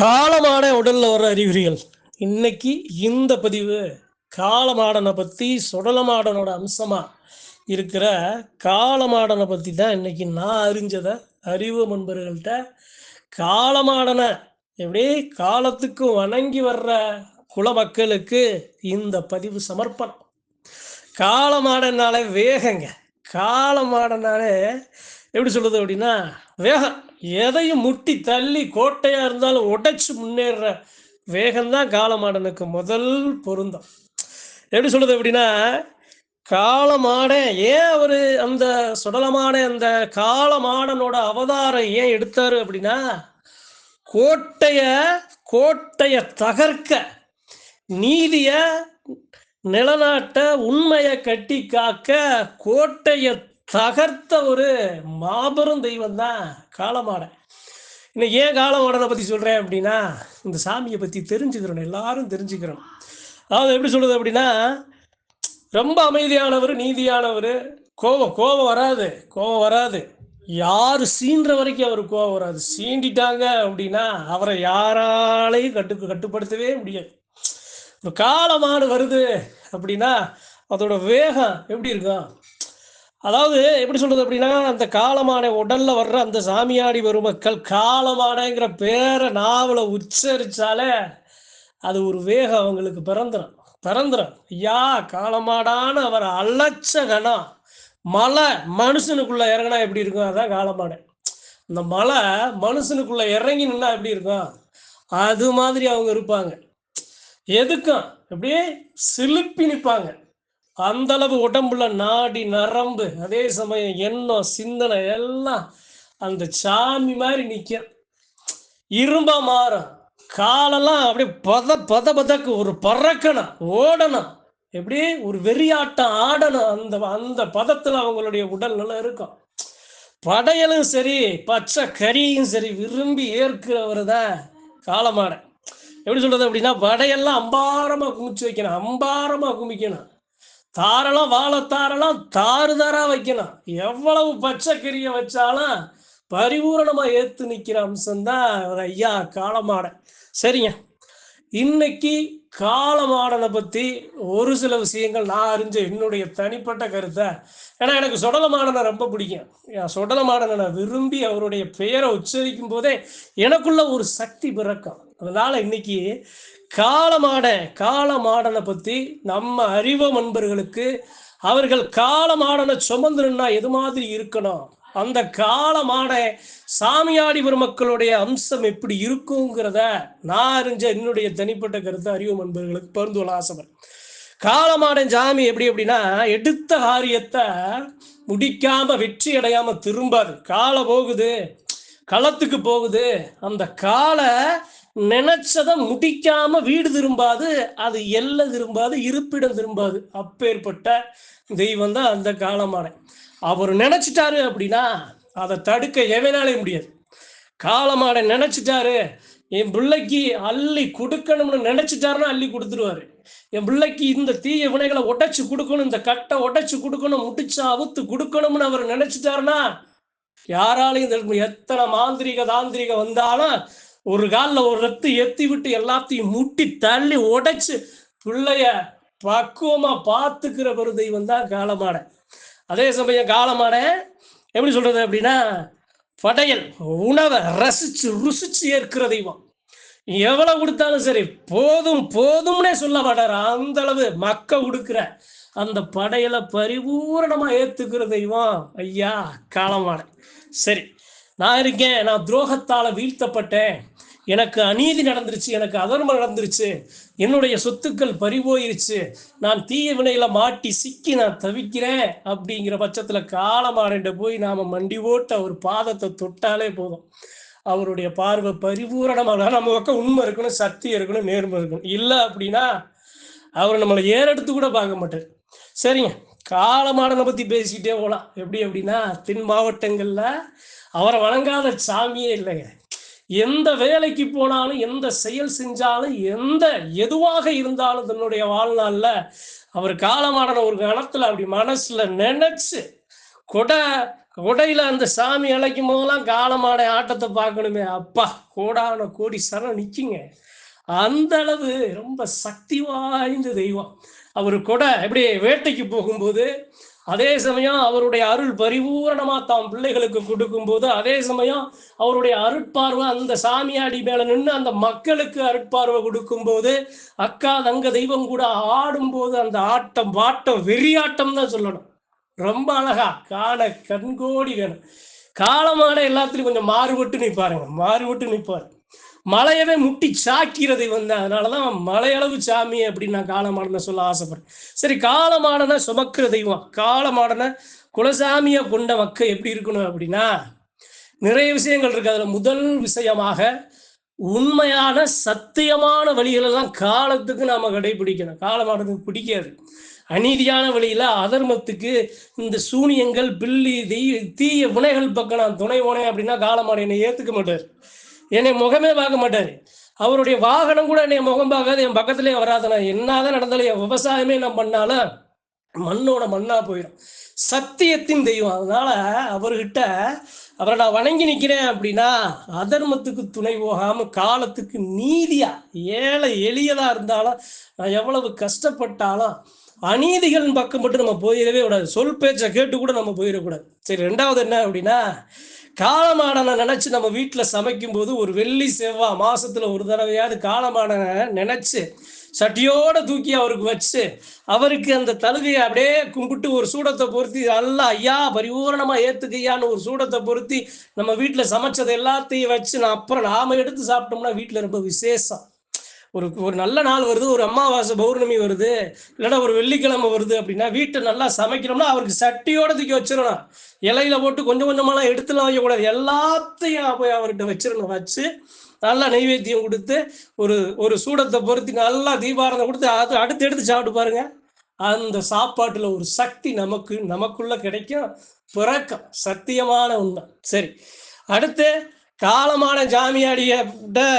காலமான உடலில் வர அறிகுறிகள். இன்னைக்கு இந்த பதிவு காலமாடனை பற்றி சுடலமாடனோட அம்சமாக இருக்கிற காலமாடனை பற்றி தான் இன்னைக்கு நான் அறிஞ்சதை அறிவு முன்பர்கள்ட்ட காலமாடனை எப்படி காலத்துக்கு வணங்கி வர்ற குலமக்களுக்கு இந்த பதிவு சமர்ப்பணம். காலமாடனாலே வேகங்க. காலமாடனாலே எப்படி சொல்கிறது அப்படின்னா வேகம். எதையும் முட்டி தள்ளி கோட்டையாக இருந்தாலும் உடைச்சு முன்னேறுற வேகம்தான் காலமாடனுக்கு முதல் பொருந்தம். எப்படி சொல்றது அப்படின்னா காலமாடன் ஏன் அவர் அந்த சுடலமான அந்த காலமாடனோட அவதாரம் ஏன் எடுத்தாரு அப்படின்னா கோட்டைய கோட்டைய தகர்க்க நீதிய நிலநாட்ட உண்மையை கட்டி காக்க கோட்டையை தகர்த்த ஒரு மாபெரும் தெய்வம் தான் காலமாடை இன்னும் ஏன் காலமாடனை பற்றி சொல்கிறேன் அப்படின்னா இந்த சாமியை பற்றி தெரிஞ்சுக்கிறோம் எல்லாரும் தெரிஞ்சுக்கிறோம் அதாவது எப்படி சொல்கிறது அப்படின்னா ரொம்ப அமைதியானவர் நீதியானவர் கோபம் கோபம் வராது கோபம் வராது. யார் சீன்ற வரைக்கும் அவர் கோபம் வராது. சீண்டிட்டாங்க அப்படின்னா அவரை யாராலையும் கட்டு கட்டுப்படுத்தவே முடியாது. ஒரு காலமாடு வருது அப்படின்னா அதோட வேகம் எப்படி இருக்கும்? அதாவது எப்படி சொல்றது அப்படின்னா அந்த காலமான உடல்ல வர்ற அந்த சாமியாடி பெருமக்கள் காலமானங்கிற பேரை நாவல உச்சரிச்சாலே அது ஒரு வேகம் அவங்களுக்கு பிறந்துடும் பிறந்துடும் ஐயா காலமாடான அவர் அலட்ச கணம் மலை மனுஷனுக்குள்ள இறங்கினா எப்படி இருக்கும்? அதான் காலமாடை. இந்த மலை மனுஷனுக்குள்ள இறங்கி நின்னா எப்படி இருக்கும்? அது மாதிரி அவங்க இருப்பாங்க. எதுக்கும்? அப்படியே சிலுப்பி நிற்பாங்க அந்த அளவு உடம்புல நாடி நரம்பு அதே சமயம் எண்ணம் சிந்தனை எல்லாம் அந்த சாமி மாதிரி நிற்கும் இரும்பா மாறும். காலெல்லாம் அப்படியே பத பத பதக்கு ஒரு பறக்கணும் ஓடணும். எப்படி? ஒரு வெறியாட்டம் ஆடணும். அந்த அந்த பதத்தில் அவங்களுடைய உடல் நல்லா இருக்கும். படையலும் சரி பச்சை கறியும் சரி விரும்பி ஏற்கிறவர் தான் காலமாடை எப்படி சொல்றது அப்படின்னா படையெல்லாம் அம்பாரமாக குமிச்சு வைக்கணும் அம்பாரமாக குமிக்கணும். தாரெல்லாம் வாழைத்தாரெல்லாம் தாறு தாரா வைக்கணும். எவ்வளவு பச்சை கறியை வச்சாலும் பரிபூரணமா ஏத்து நிக்கிற அம்சம்தான் ஒரு ஐயா காலமாட சரிங்க. இன்னைக்கு காலமாடனை பற்றி ஒரு சில விஷயங்கள் நான் அறிஞ்ச என்னுடைய தனிப்பட்ட கருத்தை. ஏன்னா எனக்கு சுடலமாடனை ரொம்ப பிடிக்கும். என் நான் விரும்பி அவருடைய பெயரை உச்சரிக்கும் போதே எனக்குள்ள ஒரு சக்தி பிறக்கும். அதனால இன்னைக்கு காலமாட காலமாடனை பற்றி நம்ம அறிவ நண்பர்களுக்கு அவர்கள் காலமாடனை சுமந்துருன்னா எது மாதிரி இருக்கணும்? அந்த காலமான சாமியாடி பெருமக்களுடைய அம்சம் எப்படி இருக்குங்கிறத நான் அறிஞ்ச என்னுடைய தனிப்பட்ட கருத்தை அறிவு நண்பர்களுக்கு பருந்து கொள்ள ஆசைப்படுறேன் காலமாடன் சாமி எப்படி அப்படின்னா எடுத்த காரியத்தை முடிக்காம வெற்றி அடையாம திரும்பாது. காலை போகுது களத்துக்கு போகுது. அந்த காலை நினைச்சதை முடிக்காம வீடு திரும்பாது அது எல்லை திரும்பாது இருப்பிடம் திரும்பாது. அப்பேற்பட்ட தெய்வம் தான் அந்த காலமான அவர் நினைச்சிட்டாரு அப்படின்னா அதை தடுக்க எவனாலே முடியாது. காலமாட நினைச்சிட்டாரு என் பிள்ளைக்கு அள்ளி கொடுக்கணும்னு நினைச்சிட்டாருன்னா அள்ளி கொடுத்துருவாரு. என் பிள்ளைக்கு இந்த தீய வினைகளை உடைச்சு கொடுக்கணும் இந்த கட்டை உடைச்சு கொடுக்கணும் முடிச்சு அவுத்து கொடுக்கணும்னு அவர் நினைச்சிட்டாருன்னா யாராலையும் எத்தனை மாந்திரிக தாந்திரிக வந்தாலும் ஒரு காலில் ஒரு ரத்து எத்தி விட்டு எல்லாத்தையும் முட்டி தள்ளி உடைச்சு பிள்ளைய பக்குவமா பார்த்துக்கிற ஒரு தெய்வம் தான் காலமாட. அதே சமயம் காலமாட எப்படி சொல்றது அப்படின்னா படையல் உணவை ரசிச்சு ருசிச்சு ஏற்கிற தெய்வம். எவ்வளவு கொடுத்தாலும் சரி போதும் போதும்னே சொல்ல மாட்டார். அந்த அளவு மக்க கொடுக்குற அந்த படையலை பரிபூரணமா ஏத்துக்கிற தெய்வம் ஐயா காலமான. சரி நான் இருக்கேன் நான் துரோகத்தால வீழ்த்தப்பட்டேன். எனக்கு அநீதி நடந்துருச்சு எனக்கு அதர்மம் நடந்துருச்சு என்னுடைய சொத்துக்கள் பறிபோயிருச்சு நான் தீய வினையில மாட்டி சிக்கி நான் தவிக்கிறேன் அப்படிங்கிற பட்சத்துல காலமாறண்ட போய் நாம மண்டி ஓட்டு அவர் பாதத்தை தொட்டாலே போதும். அவருடைய பார்வை பரிபூரணமாக நம்ம பக்கம் உண்மை இருக்கணும் சக்தி இருக்கணும் நேர்மை இருக்கணும். இல்லை அப்படின்னா அவர் நம்மளை ஏறெடுத்து கூட பார்க்க மாட்டார். சரிங்க காலமாடனை பத்தி பேசிக்கிட்டே போகலாம் எப்படி அப்படின்னா தென் மாவட்டங்கள்ல அவரை வணங்காத சாமியே இல்லைங்க. எந்த வேலைக்கு போனாலும் எந்த செயல் செஞ்சாலும் எந்த எதுவாக இருந்தாலும் தன்னுடைய வாழ்நாளில் அவர் காலமாடன ஒரு கணத்துல அப்படி மனசுல நினைச்சு கொடை கொடையில் அந்த சாமி அழைக்கும் போதெல்லாம் காலமாடை ஆட்டத்தை பார்க்கணுமே. அப்பா கோடான கோடி சரம் நிற்கிங்க அந்த அளவு ரொம்ப சக்தி வாய்ந்த தெய்வம். அவர் கொடை எப்படி வேட்டைக்கு போகும்போது அதே சமயம் அவருடைய அருள் பரிபூரணமா தாம் பிள்ளைகளுக்கு கொடுக்கும் போது அதே சமயம் அவருடைய அருட்பார்வை அந்த சாமியாடி மேல நின்று அந்த மக்களுக்கு அருட்பார்வை கொடுக்கும் போது அக்கா தங்க தெய்வம் கூட ஆடும்போது அந்த ஆட்டம் வாட்டம் வெறியாட்டம் தான் சொல்லணும். ரொம்ப அழகா காண கண்கோடி வேணும். காலமான எல்லாத்துலயும் கொஞ்சம் மாறுபட்டு நிற்பாருங்க மாறுபட்டு நிற்பாரு மலையவே முட்டி சாக்கிறது வந்து. அதனாலதான் மலையளவு சாமி அப்படின்னு நான் காலமாடனை சொல்ல ஆசைப்படுறேன். சரி காலமாடனை சுமக்கிற தெய்வம். காலமாடனை குலசாமியை கொண்ட மக்கள் எப்படி இருக்கணும் அப்படின்னா நிறைய விஷயங்கள் இருக்கு. அதுல முதல் விஷயமாக உண்மையான சத்தியமான வழிகளெல்லாம் காலத்துக்கு நாம கடைபிடிக்கணும். காலமாடனுக்கு பிடிக்காது. அநீதியான வழியில அதர்மத்துக்கு இந்த சூனியங்கள் பில்லி தீய தீய வினைகள் பக்கம் நான் துணை போனேன் அப்படின்னா காலமாடு என்னை ஏத்துக்க மாட்டார். என்னை முகமே பார்க்க மாட்டாரு. அவருடைய வாகனம் கூட என்னை முகம் பார்க்காது என் பக்கத்துலேயே வராதுண்ணா நான் என்னதான் நடந்தாலும் என் விவசாயமே நான் பண்ணாலும் மண்ணோட மண்ணா போயிடும். சத்தியத்தின் தெய்வம். அதனால அவர்கிட்ட அவரை நான் வணங்கி நிற்கிறேன் அப்படின்னா அதர்மத்துக்கு துணை போகாம காலத்துக்கு நீதியா ஏழை எளியதா இருந்தாலும் நான் எவ்வளவு கஷ்டப்பட்டாலும் அநீதிகள் பக்கம் மட்டும் நம்ம போயிடவே கூடாது. சொல் பேச்சை கேட்டு கூட நம்ம போயிடக்கூடாது. சரி ரெண்டாவது என்ன அப்படின்னா காலமாடனை நினைச்சு நம்ம வீட்டில் சமைக்கும் போது ஒரு வெள்ளி செவ்வாய் மாசத்துல ஒரு தடவையாவது காலமாடனை நினைச்சு சட்டியோட தூக்கி அவருக்கு வச்சு அவருக்கு அந்த தழுகையை அப்படியே கும்பிட்டு ஒரு சூடத்தை பொருத்தி நல்லா ஐயா பரிபூரணமா ஏத்துக்கையான்னு ஒரு சூடத்தை பொருத்தி நம்ம வீட்டில் சமைச்சது எல்லாத்தையும் வச்சு நான் அப்புறம் நாம எடுத்து சாப்பிட்டோம்னா வீட்டில் ரொம்ப விசேஷம். ஒரு ஒரு நல்ல நாள் வருது ஒரு அம்மாவாசை பௌர்ணமி வருது இல்லைன்னா ஒரு வெள்ளிக்கிழமை வருது அப்படின்னா வீட்டை நல்லா சமைக்கணும்னா அவருக்கு சட்டியோட தூக்கி வச்சிடணும். இலையில போட்டு கொஞ்சம் கொஞ்சமெல்லாம் எடுத்துலாம் வைக்கக்கூடாது. எல்லாத்தையும் போய் அவர்கிட்ட வச்சிடணும். வச்சு நல்லா நைவேத்தியம் கொடுத்து ஒரு ஒரு சூடத்தை பொருத்தி நல்லா தீபாரதம் கொடுத்து அது அடுத்து எடுத்து சாப்பிட்டு பாருங்க. அந்த சாப்பாட்டுல ஒரு சக்தி நமக்கு நமக்குள்ள கிடைக்கும். பிறக்கம். சத்தியமான உண்மை. சரி. அடுத்து காலமான ஜாமியாடிய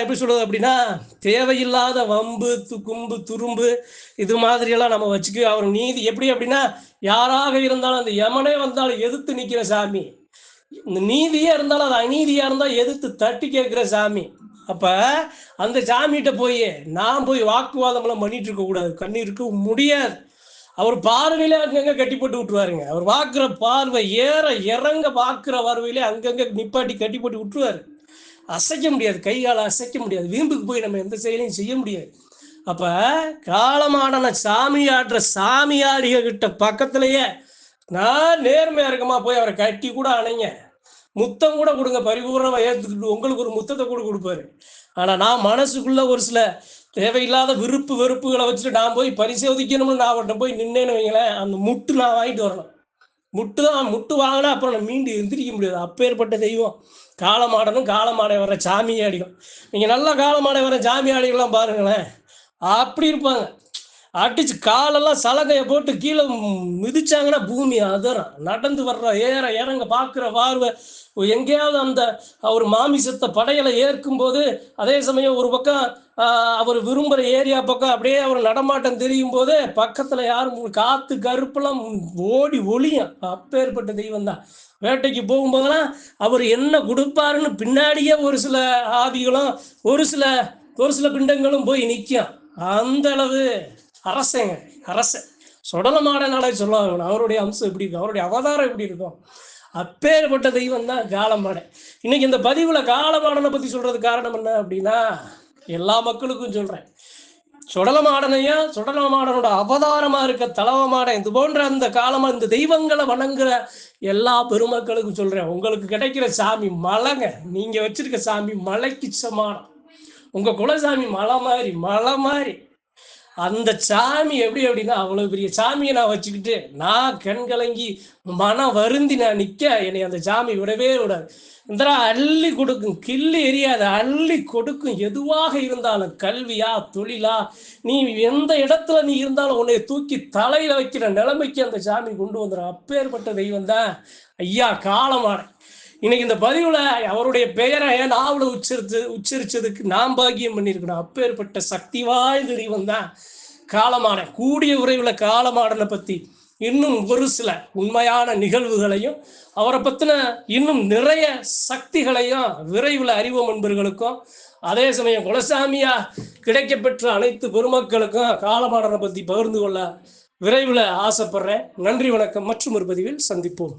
எப்படி சொல்றது அப்படின்னா தேவையில்லாத வம்பு கும்பு துரும்பு இது மாதிரியெல்லாம் நம்ம வச்சுக்க அவர் நீதி எப்படி அப்படின்னா யாராக இருந்தாலும் அந்த யமனே வந்தாலும் எதிர்த்து நிற்கிற சாமி. இந்த நீதியா இருந்தாலும் அது அநீதியா இருந்தால் எதிர்த்து தட்டி கேட்கிற சாமி. அப்ப அந்த சாமிகிட்ட போய் நான் போய் வாக்குவாதம் எல்லாம் பண்ணிட்டு இருக்க கூடாது. கண்ணீருக்கு முடியாது. அவர் பார்வையில அங்கங்க கட்டி போட்டு விட்டுருவாருங்க. அவர் பார்க்குற பார்வை ஏற இறங்க பார்க்குற பார்வையிலே அங்கங்க நிப்பாட்டி கட்டி போட்டு விட்டுருவாரு. அசைக்க முடியாது. கை காலை அசைக்க முடியாது. வீம்புக்கு போய் நம்ம எந்த செயலையும் செய்ய முடியாது. அப்ப காலமாடன சாமியாடுற சாமியாடிக கிட்ட பக்கத்திலேயே நான் நேர்மையா இருக்கமா போய் அவரை கட்டி கூட அணைங்க. முத்தம் கூட கொடுங்க. பரிபூர்ணமா ஏத்துக்கிட்டு உங்களுக்கு ஒரு முத்தத்தை கூட கொடுப்பாரு. ஆனா நான் மனசுக்குள்ள ஒரு சில தேவையில்லாத விருப்பு வெறுப்புகளை வச்சுட்டு நான் போய் பரிசோதிக்கணும்னு நான் அவர்கிட்ட போய் நின்னேன்னு வைங்களேன் அந்த முட்டு நான் வாங்கிட்டு வரணும். முட்டு தான் முட்டு வாங்கினா அப்புறம் நான் மீண்டு எந்திரிக்க முடியாது. அப்பேற்பட்ட தெய்வம். காலமாடனும் காலமாடை வர சாமி அடிக்கும் நீங்கள் நல்லா காலமாடை வர சாமி ஆடிகள்லாம் பாருங்களேன். அப்படி இருப்பாங்க. அடிச்சு காலெல்லாம் சலகையை போட்டு கீழே மிதிச்சாங்கன்னா பூமி அதரம் நடந்து வர்ற ஏற இறங்க பார்க்குற பார்வை எங்கேயாவது அந்த அவர் மாமிசத்தை படையலை ஏற்கும் போது அதே சமயம் ஒரு பக்கம் அவர் விரும்புகிற ஏரியா பக்கம் அப்படியே அவர் நடமாட்டம் தெரியும் போது பக்கத்தில் யாரும் காற்று கருப்பெல்லாம் ஓடி ஒளியும். அப்பேற்பட்ட தெய்வம் தான் வேட்டைக்கு போகும்போதெல்லாம் அவர் என்ன கொடுப்பாருன்னு பின்னாடியே ஒரு சில ஆவிகளும் ஒரு சில ஒரு சில பிண்டங்களும் போய் நிற்கும் அந்த அளவு அரசேங்க அரசன் சுடலமாடனாலே நாளை சொல்லுவாங்க அவருடைய அம்சம் எப்படி இருக்கும்? அவருடைய அவதாரம் எப்படி இருக்கும்? அப்பேற்பட்ட தெய்வம் தான் காலமாடை. இன்னைக்கு இந்த பதிவில் காலமாடனை பற்றி சொல்கிறதுக்கு காரணம் என்ன அப்படின்னா எல்லா மக்களுக்கும் சொல்கிறேன் சுடலமாடனையும் சுடலமாடனோட அவதாரமாக இருக்க தலவமாடன் இது போன்ற அந்த காலமாக இந்த தெய்வங்களை வணங்குற எல்லா பெருமக்களுக்கும் சொல்கிறேன் உங்களுக்கு கிடைக்கிற சாமி மலைங்க. நீங்கள் வச்சிருக்க சாமி மலைக்கு சமானம். உங்கள் குலசாமி மலை மாதிரி மலை மாதிரி. அந்த சாமி எப்படி அப்படின்னா அவ்வளவு பெரிய சாமியை நான் வச்சுக்கிட்டு நான் கண் கலங்கி மனம் வருந்தி நான் நிற்க என்னை அந்த சாமி விடவே விடாது. இந்த அள்ளி கொடுக்கும் கிள்ளி எரியாது அள்ளி கொடுக்கும் எதுவாக இருந்தாலும் கல்வியா தொழிலா நீ எந்த இடத்துல நீ இருந்தாலும் உன்னை தூக்கி தலையில வைக்கிற நிலைமைக்கு அந்த சாமி கொண்டு வந்துடும். அப்பேற்பட்ட தெய்வம் தான் ஐயா காலமான இன்னைக்கு இந்த பதிவுல அவருடைய பெயரை நாவல உச்சரித்து உச்சரிச்சதுக்கு நாம் பாக்கியம் பண்ணியிருக்கணும். அப்பேற்பட்ட சக்தி வாய்ந்த தெய்வம் தான் காலமான கூடிய உரைவில் காலமாடனை பத்தி இன்னும் ஒரு சில உண்மையான நிகழ்வுகளையும் அவரை பற்றின இன்னும் நிறைய சக்திகளையும் விரைவில் அறிவோம் என்பர்களுக்கும் அதே சமயம் குலசாமியா கிடைக்கப்பெற்ற அனைத்து பெருமக்களுக்கும் காலமாடனை பற்றி பகிர்ந்து கொள்ள விரைவில் ஆசைப்படுறேன். நன்றி வணக்கம். மற்றும் ஒரு பதிவில் சந்திப்போம்.